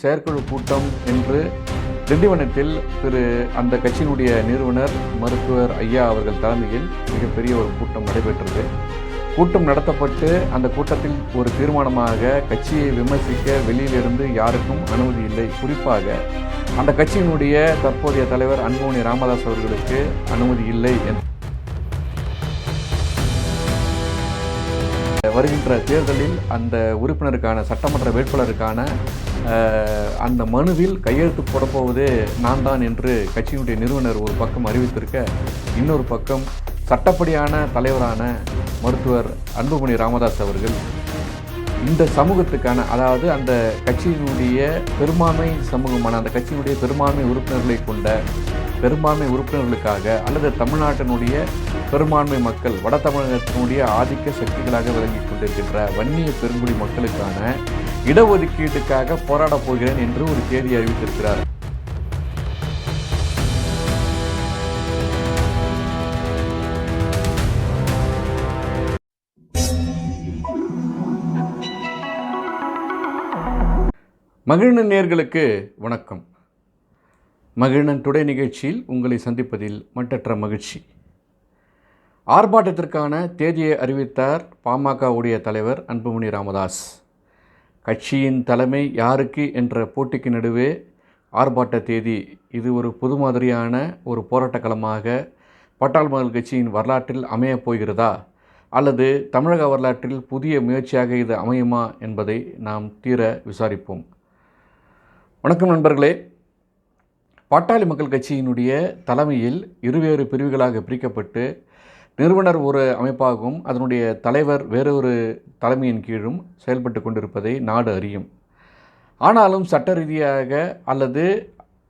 செயற்குழு கூட்டம் என்று திண்டிவனத்தில் திரு அந்த கட்சியினுடைய நிறுவனர் மருத்துவர் ஐயா அவர்கள் தலைமையில் மிகப்பெரிய ஒரு கூட்டம் நடைபெற்றது. கூட்டம் நடத்தப்பட்டு அந்த கூட்டத்தில் ஒரு தீர்மானமாக கட்சியை விமர்சிக்க வெளியிலிருந்து யாருக்கும் அனுமதி இல்லை. குறிப்பாக அந்த கட்சியினுடைய தற்போதைய தலைவர் அன்புமணி ராமதாஸ் அவர்களுக்கு அனுமதி இல்லை என்று வருகின்ற தேர்தலில் அந்த உறுப்பினருக்கான சட்டமன்ற வேட்பாளருக்கான அந்த மனுவில் கையெழுத்து போடப்போவது நான் தான் என்று கட்சியினுடைய நிறுவனர் ஒரு பக்கம் அறிவித்திருக்க இன்னொரு பக்கம் சட்டப்படியான தலைவரான மருத்துவர் அன்புமணி ராமதாஸ் அவர்கள் இந்த சமூகத்துக்கான அதாவது அந்த கட்சியினுடைய பெரும்பான்மை சமூகமான அந்த கட்சியினுடைய பெரும்பான்மை உறுப்பினர்களை கொண்ட பெரும்பான்மை உறுப்பினர்களுக்காக அல்லது தமிழ்நாட்டினுடைய பெரும்பான்மை மக்கள் வட தமிழகத்தினுடைய ஆதிக்க சக்திகளாக விளங்கி கொண்டிருக்கின்ற வன்னிய பெருங்குடி மக்களுக்கான இடஒதுக்கீட்டுக்காக போராடப் போகிறேன் என்று ஒரு தேதி அறிவித்திருக்கிறார். மகிழ்ந்த நேர்களுக்கு வணக்கம். மகிழ்நன் டுடே நிகழ்ச்சியில் உங்களை சந்திப்பதில் மட்டற்ற மகிழ்ச்சி. ஆர்ப்பாட்டத்திற்கான தேதியை அறிவித்தார் பாமகவுடைய தலைவர் அன்புமணி ராமதாஸ். கட்சியின் தலைமை யாருக்கு என்ற போட்டிக்கு நடுவே ஆர்ப்பாட்ட தேதி இது ஒரு புது மாதிரியான ஒரு போராட்ட களமாக பட்டாள் மகள் கட்சியின் வரலாற்றில் அமையப் போகிறதா? அல்லது தமிழக வரலாற்றில் புதிய முயற்சியாக இது அமையுமா என்பதை நாம் தீர விசாரிப்போம். வணக்கம் நண்பர்களே. பாட்டாளி மக்கள் கட்சியினுடைய தலைமையில் இருவேறு பிரிவுகளாக பிரிக்கப்பட்டு நிறுவனர் ஒரு அமைப்பாகவும் அதனுடைய தலைவர் வேறொரு தலைமையின் கீழும் செயல்பட்டு கொண்டிருப்பதை நாடு அறியும். ஆனாலும் சட்ட ரீதியாக அல்லது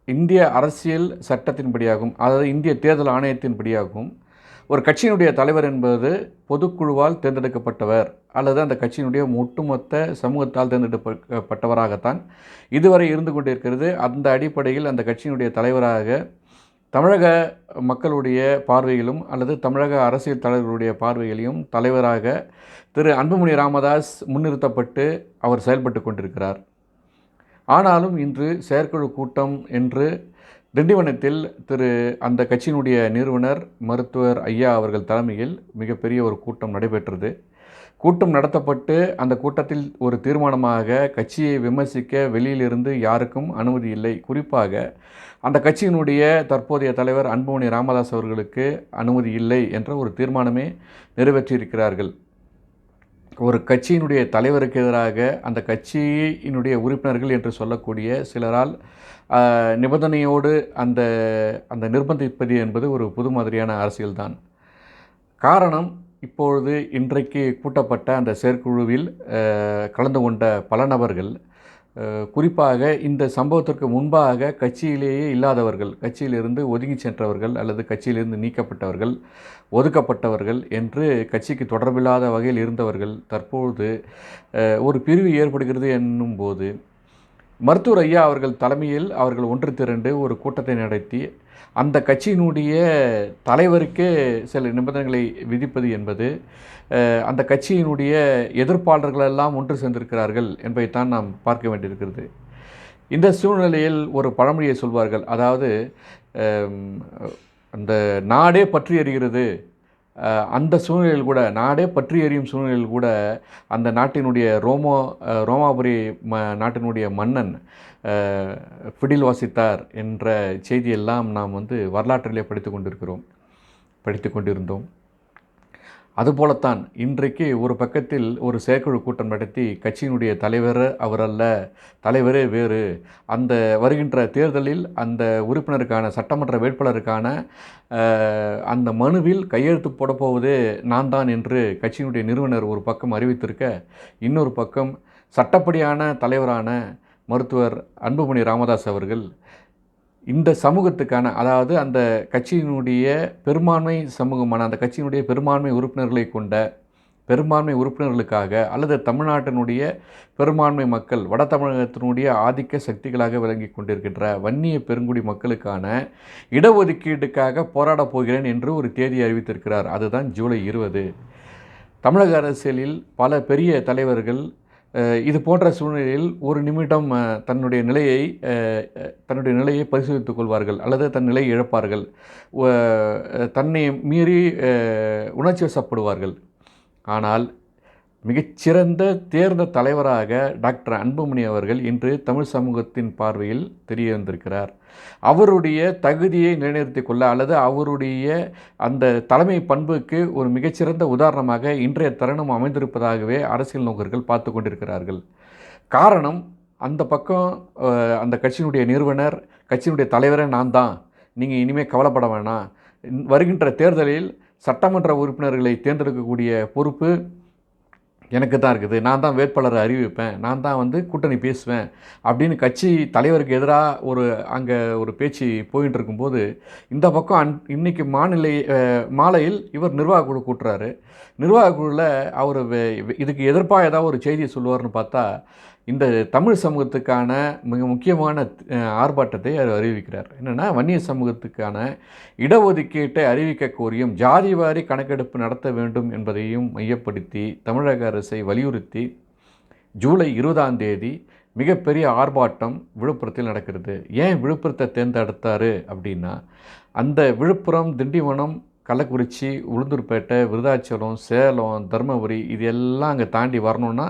இந்திய அரசியல் சட்டத்தின்படியாகும் அதாவது இந்திய தேர்தல் ஆணையத்தின்படியாகவும் ஒரு கட்சியினுடைய தலைவர் என்பது பொதுக்குழுவால் தேர்ந்தெடுக்கப்பட்டவர் அல்லது அந்த கட்சியினுடைய ஒட்டுமொத்த சமூகத்தால் தேர்ந்தெடுக்கப்பட்டவராகத்தான் இதுவரை இருந்து கொண்டிருக்கிறது. அந்த அடிப்படையில் அந்த கட்சியினுடைய தலைவராக தமிழக மக்களுடைய பார்வையிலும் அல்லது தமிழக அரசியல் தலைவர்களுடைய பார்வையிலும் தலைவராக திரு அன்புமணி ராமதாஸ் முன்னிறுத்தப்பட்டு அவர் செயல்பட்டு கொண்டிருக்கிறார். ஆனாலும் இன்று செயற்குழு கூட்டம் என்று திண்டிவனத்தில் திரு அந்த கட்சியினுடைய நிறுவனர் மருத்துவர் ஐயா அவர்கள் தலைமையில் மிகப்பெரிய ஒரு கூட்டம் நடைபெற்றது. கூட்டம் நடத்தப்பட்டு அந்த கூட்டத்தில் ஒரு தீர்மானமாக கட்சியை விமர்சிக்க வெளியிலிருந்து யாருக்கும் அனுமதி இல்லை. குறிப்பாக அந்த கட்சியினுடைய தற்போதைய தலைவர் அன்புமணி ராமதாஸ் அவர்களுக்கு அனுமதி இல்லை என்ற ஒரு தீர்மானமே நிறைவேற்றியிருக்கிறார்கள். ஒரு கட்சியினுடைய தலைவருக்கு எதிராக அந்த கட்சியினுடைய உறுப்பினர்கள் என்று சொல்லக்கூடிய சிலரால் நிபந்தனையோடு அந்த அந்த நிர்பந்திப்பது என்பது ஒரு புது மாதிரியான அரசியல்தான் காரணம் இப்பொழுது இன்றைக்கு கூட்டப்பட்ட அந்த செயற்குழுவில் கலந்து கொண்ட பல நபர்கள் குறிப்பாக இந்த சம்பவத்திற்கு முன்பாக கட்சியிலேயே இல்லாதவர்கள் கட்சியிலிருந்து ஒதுங்கி சென்றவர்கள் அல்லது கட்சியிலிருந்து நீக்கப்பட்டவர்கள் ஒதுக்கப்பட்டவர்கள் என்று கட்சிக்கு தொடர்பில்லாத வகையில் இருந்தவர்கள் தற்பொழுது ஒரு பிரிவு ஏற்படுகிறது என்னும்போது மருத்துவர் ஐயா அவர்கள் தலைமையில் அவர்கள் ஒன்று திரண்டு ஒரு கூட்டத்தை நடத்தி அந்த கட்சியினுடைய தலைவருக்கே சில நிபந்தனைகளை விதிப்பது என்பது அந்த கட்சியினுடைய எதிர்ப்பாளர்களெல்லாம் ஒன்று சேர்ந்திருக்கிறார்கள் என்பதைத்தான் நாம் பார்க்க வேண்டியிருக்கிறது. இந்த சூழ்நிலையில் ஒரு பழமொழியை சொல்வார்கள். அதாவது அந்த நாடே பற்றி எறிகிறது. அந்த சூழ்நிலையில் கூட நாடே பற்றி எறியும் சூழ்நிலையில் கூட அந்த நாட்டினுடைய ரோமோ ரோமாபுரி ம நாட்டினுடைய மன்னன் ஃபிடில் பிடில் வாசித்தார் என்ற செய்தியெல்லாம் நாம் வந்து வரலாற்றிலே படித்து கொண்டிருக்கிறோம். படித்து கொண்டிருந்தோம். அதுபோலத்தான் இன்றைக்கு ஒரு பக்கத்தில் ஒரு செயற்குழு கூட்டம் நடத்தி கட்சியினுடைய தலைவர் அவரல்ல தலைவரே வேறு. அந்த வருகின்ற தேர்தலில் அந்த உறுப்பினருக்கான சட்டமன்ற வேட்பாளருக்கான அந்த மனுவில் கையெழுத்து போடப்போவது நான் தான் என்று கட்சியினுடைய நிறுவனர் ஒரு பக்கம் அறிவித்திருக்க இன்னொரு பக்கம் சட்டப்படியான தலைவரான மருத்துவர் அன்புமணி ராமதாஸ் அவர்கள் இந்த சமூகத்துக்கான அதாவது அந்த கட்சியினுடைய பெரும்பான்மை சமூகமான அந்த கட்சியினுடைய பெரும்பான்மை உறுப்பினர்களை கொண்ட பெரும்பான்மை உறுப்பினர்களுக்காக அல்லது தமிழ்நாட்டினுடைய பெரும்பான்மை மக்கள் வட தமிழகத்தினுடைய ஆதிக்க சக்திகளாக விளங்கி கொண்டிருக்கின்ற வன்னிய பெருங்குடி மக்களுக்கான இடஒதுக்கீட்டுக்காக போராடப் போகிறேன் என்று ஒரு தேதி அறிவித்திருக்கிறார். அதுதான் ஜூலை இருபது. தமிழக அரசியலில் பல பெரிய தலைவர்கள் இது போன்ற சூழ்நிலையில் ஒரு நிமிடம் தன்னுடைய நிலையை தன்னுடைய நிலையை பரிசோதித்துக் கொள்வார்கள் அல்லது தன் நிலையை இழப்பார்கள். தன்னை மீறி உணர்ச்சி வசப்படுவார்கள். ஆனால் மிகச்சிறந்த தேர்ந்த தலைவராக டாக்டர் அன்புமணி அவர்கள் இன்று தமிழ் சமூகத்தின் பார்வையில் தெரிய வந்திருக்கிறார் அவருடைய தகுதியை நிலைநிறுத்திக் கொள்ள அல்லது அவருடைய அந்த தலைமை பண்புக்கு ஒரு மிகச்சிறந்த உதாரணமாக இன்றைய தருணம் அமைந்திருப்பதாகவே அரசியல் நோக்கர்கள் பார்த்து கொண்டிருக்கிறார்கள். காரணம் அந்த பக்கம் அந்த கட்சியினுடைய நிறுவனர் கட்சியினுடைய தலைவரே நான் தான். நீங்கள் இனிமேல் கவலைப்பட வேணாம். வருகின்ற தேர்தலில் சட்டமன்ற உறுப்பினர்களை தேர்ந்தெடுக்கக்கூடிய பொறுப்பு எனக்கு தான் இருக்குது நான் தான் வேட்பாளரை அறிவிப்பேன் நான் தான் வந்து கூட்டணி பேசுவேன் அப்படின்னு கட்சி தலைவருக்கு எதிராக ஒரு அங்கே ஒரு பேச்சு போயிட்டு இருக்கும்போது இந்த பக்கம் அன் இன்னைக்கு மாநிலை மாலையில் இவர் நிர்வாக குழு கூட்டுறாரு. நிர்வாக குழுவில் அவர் இதுக்கு எதிர்ப்பாக ஏதாவது ஒரு செய்தியை சொல்லுவார்னு பார்த்தா இந்த தமிழ் சமூகத்துக்கான மிக முக்கியமான ஆர்ப்பாட்டத்தை அவர் அறிவிக்கிறார். என்னென்னா வன்னிய சமூகத்துக்கான இடஒதுக்கீட்டை அறிவிக்க கோரியும் ஜாதி வாரி கணக்கெடுப்பு நடத்த வேண்டும் என்பதையும் மையப்படுத்தி தமிழக அரசை வலியுறுத்தி ஜூலை இருபதாம் தேதி மிகப்பெரிய ஆர்ப்பாட்டம் விழுப்புரத்தில் நடக்கிறது. ஏன் விழுப்புரத்தை தேர்ந்தெடுத்தார் அப்படின்னா அந்த விழுப்புரம் திண்டிவனம் கள்ளக்குறிச்சி உளுந்தூர்பேட்டை விருதாச்சலம் சேலம் தருமபுரி இது எல்லாம் அங்கே தாண்டி வரணுன்னா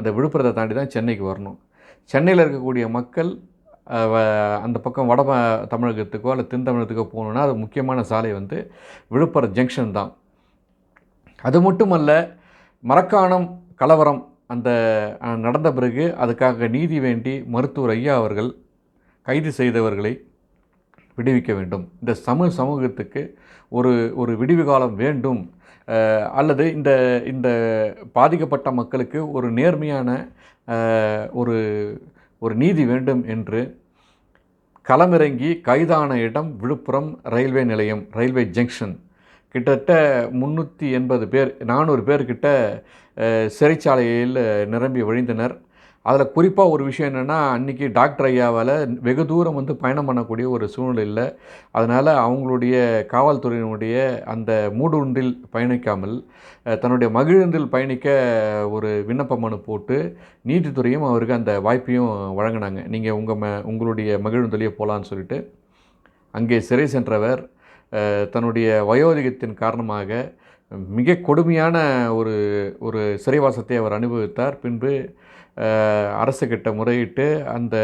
அந்த விழுப்புரத்தை தாண்டி தான் சென்னைக்கு வரணும். சென்னையில் இருக்கக்கூடிய மக்கள் அந்த பக்கம் வட தமிழகத்துக்கோ அல்லது தென் தமிழகத்துக்கோ போகணுன்னா அது முக்கியமான சாலை வந்து விழுப்புரம் ஜங்ஷன் தான். அது மட்டுமல்ல மரக்காணம் கலவரம் அந்த நடந்த பிறகு அதுக்காக நீதி வேண்டி மருத்துவர் ஐயா அவர்கள் கைது செய்தவர்களை விடுவிக்க வேண்டும். இந்த சமூக சமூகத்துக்கு ஒரு ஒரு விடிவு காலம் வேண்டும். அல்லது இந்த இந்த பாதிக்கப்பட்ட மக்களுக்கு ஒரு நேர்மையான ஒரு ஒரு நீதி வேண்டும் என்று களமிறங்கி கைதான இடம் விழுப்புரம் ரயில்வே நிலையம் ரயில்வே ஜங்ஷன். கிட்டத்தட்ட முந்நூற்றி எண்பது பேர் நானூறு பேர்கிட்ட சிறைச்சாலையில் நிரம்பி வழிந்தனர். அதில் குறிப்பாக ஒரு விஷயம் என்னென்னா அன்றைக்கி டாக்டர் ஐயாவால் வெகு தூரம் வந்து பயணம் பண்ணக்கூடிய ஒரு சூழ்நிலை இல்லை. அதனால் அவங்களுடைய காவல்துறையினுடைய அந்த மூடுண்டில் பயணிக்காமல் தன்னுடைய மகிழுந்தில் பயணிக்க ஒரு விண்ணப்ப மனு போட்டு நீதித்துறையும் அவருக்கு அந்த வாய்ப்பையும் வழங்கினாங்க. நீங்கள் உங்கள் ம உங்களுடைய மகிழுந்திலேயே போகலான்னு சொல்லிட்டு அங்கே சிறை சென்றவர் தன்னுடைய வயோதிகத்தின் காரணமாக மிக கொடுமையான ஒரு ஒரு சிறைவாசத்தை அவர் அனுபவித்தார். பின்பு அரசுக்கிட்ட முறையிட்டு அந்த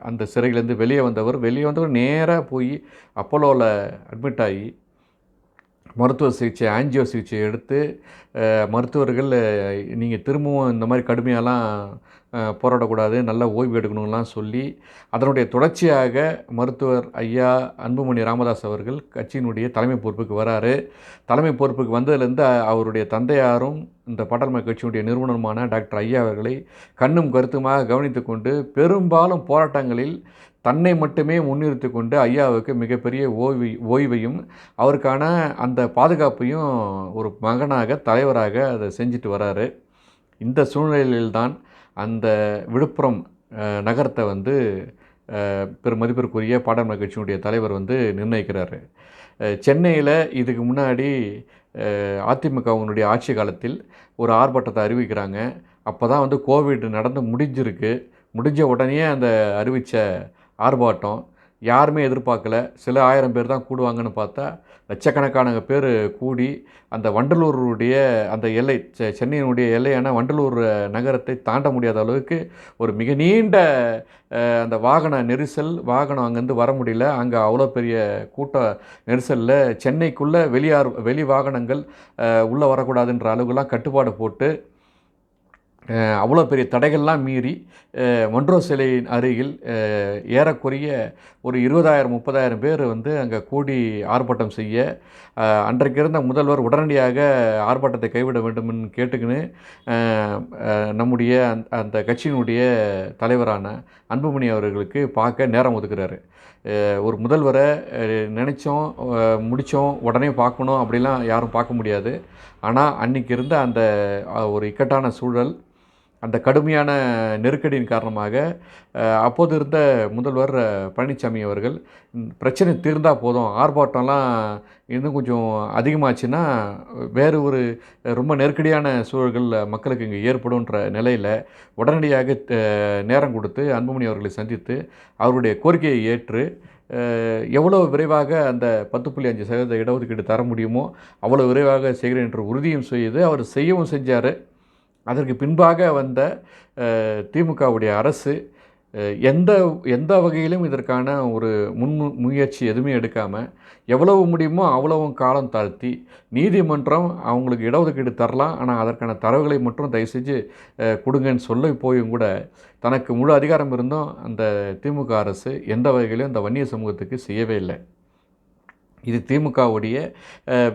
அந்த சிறையிலேருந்து வெளியே வந்தவர் வெளியே வந்தவர் நேராக போய் அப்போலோவில் அட்மிட் ஆகி மருத்துவ சிகிச்சை ஆஞ்சியோ சிகிச்சை எடுத்து மருத்துவர்கள் நீங்கள் திரும்பவும் இந்த மாதிரி கடுமையாலாம் போராடக்கூடாது நல்லா ஓய்வு எடுக்கணும்லாம் சொல்லி அதனுடைய தொடர்ச்சியாக மருத்துவர் ஐயா அன்புமணி ராமதாஸ் அவர்கள் கட்சியினுடைய தலைமை பொறுப்புக்கு வராரு. தலைமை பொறுப்புக்கு வந்ததுலேருந்து அவருடைய தந்தையாரும் இந்த பாட்டாளமை கட்சியினுடைய நிறுவனருமான டாக்டர் ஐயா அவர்களை கண்ணும் கருத்துமாக கவனித்து கொண்டு பெரும்பாலும் போராட்டங்களில் தன்னை மட்டுமே முன்னிறுத்தி கொண்டு ஐயாவுக்கு மிகப்பெரிய ஓய்வு ஓய்வையும் அவருக்கான அந்த பாதுகாப்பையும் ஒரு மகனாக தலைவராக அதை செஞ்சுட்டு வராரு. இந்த சூழ்நிலையில்தான் அந்த விழுப்புரம் நகரத்தை வந்து பெரும் பெருமதிப்பிற்குரிய பாடாண்மை கட்சியினுடைய தலைவர் வந்து நிர்ணயிக்கிறாரு. சென்னையில் இதுக்கு முன்னாடி அதிமுகவினுடைய ஆட்சி காலத்தில் ஒரு ஆர்ப்பாட்டத்தை அறிவிக்கிறாங்க. அப்போ தான் வந்து கோவிட் நடந்து முடிஞ்சிருக்கு. முடிஞ்ச உடனே அந்த அறிவித்த ஆர்ப்பாட்டம். யாருமே எதிர்பார்க்கல. சில ஆயிரம் பேர் தான் கூடுவாங்கன்னு பார்த்தா லட்சக்கணக்கான பேர் கூடி அந்த வண்டலூருடைய அந்த எல்லை செ- சென்னையினுடைய எல்லையான வண்டலூர் நகரத்தை தாண்ட முடியாத அளவுக்கு ஒரு மிக நீண்ட அந்த வாகன நெரிசல் வாகனம் அங்கேருந்து வர முடியல. அங்கே அவ்வளோ பெரிய கூட்ட நெரிசலில் சென்னைக்குள்ளே வெளியார் வெளி வாகனங்கள் உள்ளே வரக்கூடாதுன்ற அளவுக்குலாம் கட்டுப்பாடு போட்டு அவ்வளோ பெரிய தடைகள்லாம் மீறி மன்றோ சிலையின் அருகில் ஏறக்குறைய ஒரு இருபதாயிரம் முப்பதாயிரம் பேர் வந்து அங்கே கூடி ஆர்ப்பாட்டம் செய்ய அன்றைக்கிருந்த அன்றைக்கு இருந்த முதல்வர் உடனடியாக ஆர்ப்பாட்டத்தை கைவிட வேண்டும்னு கேட்டுக்கின்னு நம்முடைய அந்த- அந்த கட்சியினுடைய தலைவரான அன்புமணி அவர்களுக்கு பார்க்க நேரம் ஒதுக்குறாரு. ஒரு முதல்வரை நினச்சோம் நினைச்சோம் முடித்தோம் உடனே பார்க்கணும் அப்படிலாம் யாரும் பார்க்க முடியாது. ஆனால் அன்னைக்கு இருந்த அந்த ஒரு இக்கட்டான சூழல் அந்த கடுமையான நெருக்கடியின் காரணமாக அப்போது இருந்த முதல்வர் பழனிசாமி அவர்கள் பிரச்சனை தீர்ந்தால் போதும் ஆர்ப்பாட்டம்லாம் இன்னும் கொஞ்சம் அதிகமாச்சுன்னா வேறு ஒரு ரொம்ப நெருக்கடியான சூழல்கள் மக்களுக்கு இங்கே ஏற்படும்ன்ற நிலையில் உடனடியாக நேரம் கொடுத்து அன்புமணி அவர்களை சந்தித்து அவருடைய கோரிக்கையை ஏற்று எவ்வளோ விரைவாக அந்த பத்து புள்ளி அஞ்சு சதவீத இடஒதுக்கீடு தர முடியுமோ அவ்வளோ விரைவாக செய்கிறேன் என்று உறுதியும் செய்து அவர் செய்யவும் செஞ்சார். அதற்கு பின்பாக வந்த திமுகவுடைய அரசு எந்த எந்த வகையிலும் இதற்கான ஒரு முன் முயற்சி எதுவுமே எடுக்காமல் எவ்வளவு முடியுமோ அவ்வளவும் காலம் தாழ்த்தி நீதிமன்றம் அவங்களுக்கு இடஒதுக்கீடு தரலாம். ஆனால் அதற்கான தரவுகளை மட்டும் தயவு செஞ்சு கொடுங்கன்னு சொல்ல போயும் கூட தனக்கு முழு அதிகாரம் இருந்தும் அந்த திமுக அரசு எந்த வகையிலும் இந்த வன்னிய சமூகத்துக்கு செய்யவே இல்லை. இது திமுகவுடைய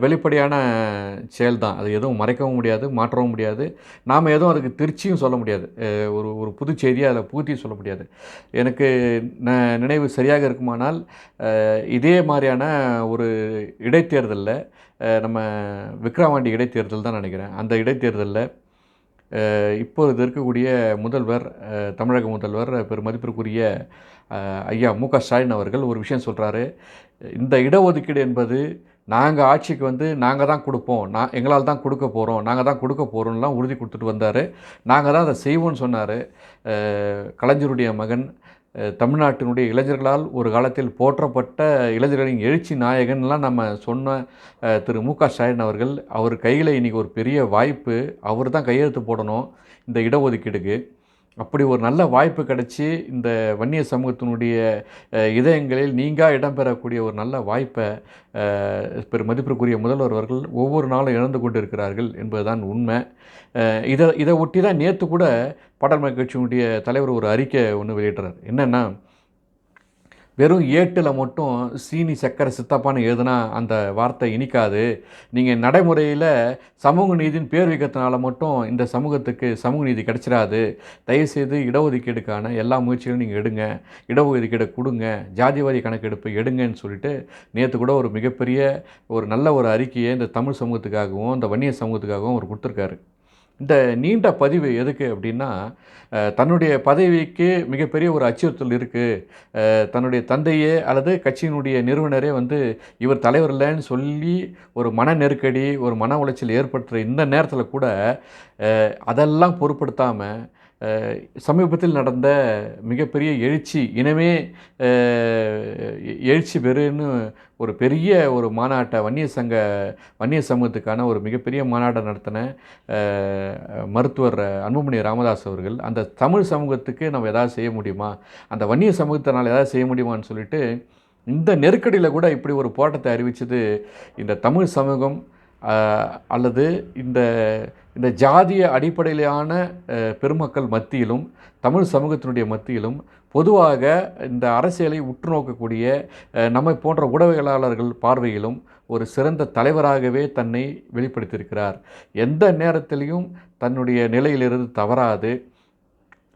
வெளிப்படையான செயல் தான் அது எதுவும் மறைக்கவும் முடியாது மாற்றவும் முடியாது. நாம் எதுவும் அதுக்கு திருச்சியும் சொல்ல முடியாது. ஒரு ஒரு புது செய்தியை அதில் பூர்த்தியும் சொல்ல முடியாது. எனக்கு ந நினைவு சரியாக இருக்குமானால் இதே மாதிரியான ஒரு இடைத்தேர்தலில் நம்ம விக்ரவாண்டி இடைத்தேர்தல் தான் நினைக்கிறேன். அந்த இடைத்தேர்தலில் இப்போது இருக்கக்கூடிய முதல்வர் தமிழக முதல்வர் பெரும் மதிப்பிற்குரிய ஐயா மு க ஸ்டாலின் அவர்கள் ஒரு விஷயம் சொல்கிறாரு இந்த இடஒதுக்கீடு என்பது நாங்கள் ஆட்சிக்கு வந்து நாங்கள் தான் கொடுப்போம். நான் எங்களால் தான் கொடுக்க போகிறோம் நாங்கள் தான் கொடுக்க போகிறோம்லாம் உறுதி கொடுத்துட்டு வந்தார். நாங்கள் தான் அதை செய்வோம்னு சொன்னார். கலைஞருடைய மகன் தமிழ்நாட்டினுடைய இளைஞர்களால் ஒரு காலத்தில் போற்றப்பட்ட இளைஞர்களின் எழுச்சி நாயகன்லாம் நம்ம சொன்ன திரு மு க ஸ்டாலின் அவர்கள் அவர் கையில் இன்றைக்கி ஒரு பெரிய வாய்ப்பு. அவர் தான் கையெழுத்து போடணும் இந்த இடஒதுக்கீடுக்கு. அப்படி ஒரு நல்ல வாய்ப்பு கிடைச்சி இந்த வன்னிய சமூகத்தினுடைய இதயங்களில் நீங்கள் இடம்பெறக்கூடிய ஒரு நல்ல வாய்ப்பை பெரு பெரும் மதிப்பிற்குரிய முதல்வர் அவர்கள் ஒவ்வொரு நாளும் இழந்து கொண்டு இருக்கிறார்கள் என்பதுதான் உண்மை. இதை இதை ஒட்டி தான் நேற்று கூட பாடல் கட்சியினுடைய தலைவர் ஒரு அறிக்கை ஒன்று வெளியிடுறார். என்னென்னா வெறும் ஏட்டில் மட்டும் சீனி சக்கரை சித்தப்பான்னு எழுதுனா அந்த வார்த்தை இனிக்காது. நீங்கள் நடைமுறையில் சமூக நீதியின் பேர் வைக்கிறதுனால மட்டும் இந்த சமூகத்துக்கு சமூக நீதி கிடைச்சிடாது தயவுசெய்து இடஒதுக்கீடுக்கான எல்லா முயற்சிகளும் நீங்கள் எடுங்க. இடஒதுக்கீடு கொடுங்க. ஜாதிவாரி கணக்கெடுப்பு எடுங்கன்னு சொல்லிட்டு நேற்று கூட ஒரு மிகப்பெரிய ஒரு நல்ல ஒரு அறிக்கையை இந்த தமிழ் சமூகத்துக்காகவும் இந்த வன்னிய சமூகத்துக்காகவும் அவர் கொடுத்துருக்காரு. இந்த நீண்ட பதிவு எதுக்கு அப்படின்னா தன்னுடைய பதவிக்கு மிகப்பெரிய ஒரு அச்சுறுத்தல் இருக்குது தன்னுடைய தந்தையே அல்லது கட்சியினுடைய நிறுவனரே வந்து இவர் தலைவர் இல்லைன்னு சொல்லி ஒரு மன நெருக்கடி ஒரு மன உளைச்சல் ஏற்படுத்துகிற இந்த நேரத்தில் கூட அதெல்லாம் பொருட்படுத்தாமல் சமீபத்தில் நடந்த மிகப்பெரிய எழுச்சி இனமே எழுச்சி பெருன்னு ஒரு பெரிய ஒரு மாநாட்டை வன்னிய சங்க வன்னிய சமூகத்துக்கான ஒரு மிகப்பெரிய மாநாட்டை நடத்தின மருத்துவர் அன்புமணி ராமதாஸ் அவர்கள் அந்த தமிழ் சமூகத்துக்கு நம்ம எதாவது செய்ய முடியுமா? அந்த வன்னிய சமூகத்தினால் எதாவது செய்ய முடியுமான்னு சொல்லிட்டு இந்த நெருக்கடியில் கூட இப்படி ஒரு போராட்டத்தை அறிவித்தது இந்த தமிழ் சமூகம் அல்லது இந்த இந்த ஜாதிய அடிப்படையிலான பெருமக்கள் மத்தியிலும் தமிழ் சமூகத்தினுடைய மத்தியிலும் பொதுவாக இந்த அரசியலை உற்று நோக்கக்கூடிய நம்மை போன்ற ஊடகவியலாளர்கள் பார்வையிலும் ஒரு சிறந்த தலைவராகவே தன்னை வெளிப்படுத்தியிருக்கிறார். எந்த நேரத்திலையும் தன்னுடைய நிலையிலிருந்து தவறாது.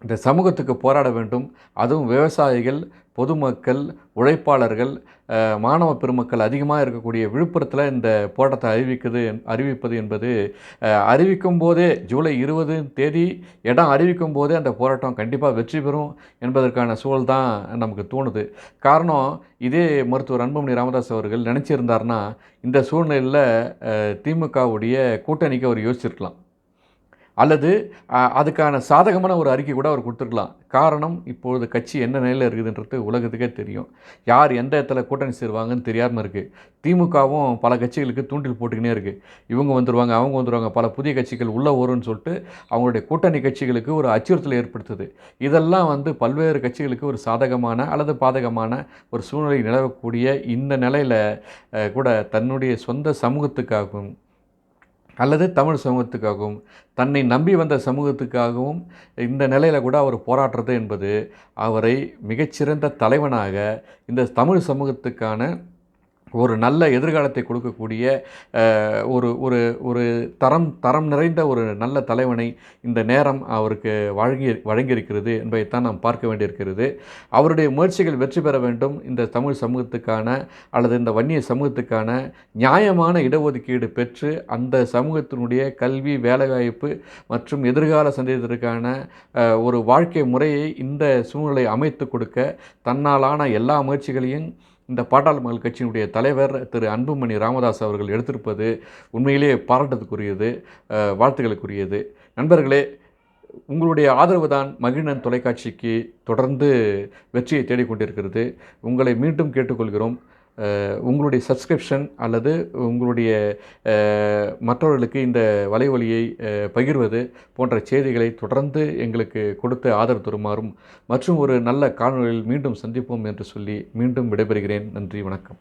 இந்த சமூகத்துக்கு போராட வேண்டும். அதுவும் விவசாயிகள் பொதுமக்கள் உழைப்பாளர்கள் மாணவ பெருமக்கள் அதிகமாக இருக்கக்கூடிய விழுப்புரத்தில் இந்த போராட்டத்தை அறிவிக்குது அறிவிப்பது என்பது அறிவிக்கும் போதே ஜூலை இருபது தேதி இடம் அறிவிக்கும் போதே அந்த போராட்டம் கண்டிப்பாக வெற்றி பெறும் என்பதற்கான சூழல் தான் நமக்கு தோணுது. காரணம் இதே மருத்துவர் அன்புமணி ராமதாஸ் அவர்கள் நினச்சிருந்தார்னா இந்த சூழ்நிலையில் திமுகவுடைய கூட்டணிக்கு அவர் யோசிச்சிருக்கலாம். அல்லது அதுக்கான சாதகமான ஒரு அறிக்கை கூட அவர் கொடுத்துருக்கலாம். காரணம் இப்பொழுது கட்சி என்ன நிலையில் இருக்குதுன்றது உலகத்துக்கே தெரியும். யார் எந்த இடத்துல கூட்டணி சேருவாங்கன்னு தெரியாமல் இருக்குது திமுகவும் பல கட்சிகளுக்கு தூண்டில் போட்டுக்கினே இருக்குது இவங்க வந்துடுவாங்க அவங்க வந்துடுவாங்க பல புதிய கட்சிகள் உள்ளே வரும்னு சொல்லிட்டு அவங்களுடைய கூட்டணி கட்சிகளுக்கு ஒரு அச்சுறுத்தலை ஏற்படுத்துது. இதெல்லாம் வந்து பல்வேறு கட்சிகளுக்கு ஒரு சாதகமான அல்லது பாதகமான ஒரு சூழ்நிலை நிலவக்கூடிய இந்த நிலையில் கூட தன்னுடைய சொந்த சமூகத்துக்காகவும் அல்லது தமிழ் சமூகத்துக்காகவும் தன்னை நம்பி வந்த சமூகத்துக்காகவும் இந்த நிலையில் கூட அவர் போராடுறது என்பது அவரை மிகச்சிறந்த தலைவனாக இந்த தமிழ் சமூகத்துக்கான ஒரு நல்ல எதிர்காலத்தை கொடுக்கக்கூடிய ஒரு ஒரு ஒரு தரம் தரம் நிறைந்த ஒரு நல்ல தலைவனை இந்த நேரம் அவருக்கு வழங்கி வழங்கியிருக்கிறது என்பதைத்தான் நாம் பார்க்க வேண்டியிருக்கிறது. அவருடைய முயற்சிகள் வெற்றி பெற வேண்டும். இந்த தமிழ் சமூகத்துக்கான அல்லது இந்த வன்னிய சமூகத்துக்கான நியாயமான இடஒதுக்கீடு பெற்று அந்த சமூகத்தினுடைய கல்வி வேலைவாய்ப்பு மற்றும் எதிர்கால சந்தேகத்திற்கான ஒரு வாழ்க்கை முறையை இந்த சூழ்நிலை அமைத்து கொடுக்க தன்னாலான எல்லா முயற்சிகளையும் இந்த பாட்டாளி மக்கள் கட்சியினுடைய தலைவர் திரு அன்புமணி ராமதாஸ் அவர்கள் எடுத்திருப்பது உண்மையிலேயே பாராட்டத்துக்குரியது வாழ்த்துக்களுக்குரியது நண்பர்களே உங்களுடைய ஆதரவு தான் மகிழன் தொலைக்காட்சிக்கு தொடர்ந்து வெற்றியை தேடிக்கொண்டிருக்கிறது. உங்களை மீண்டும் கேட்டுக்கொள்கிறோம். உங்களுடைய சப்ஸ்கிரிப்ஷன் அல்லது உங்களுடைய மற்றவர்களுக்கு இந்த வலைவலியை பகிர்வது போன்ற செய்திகளை தொடர்ந்து எங்களுக்கு கொடுத்து ஆதரவு தருமாறும் மற்றும் ஒரு நல்ல காணொளியில் மீண்டும் சந்திப்போம் என்று சொல்லி மீண்டும் விடைபெறுகிறேன். நன்றி வணக்கம்.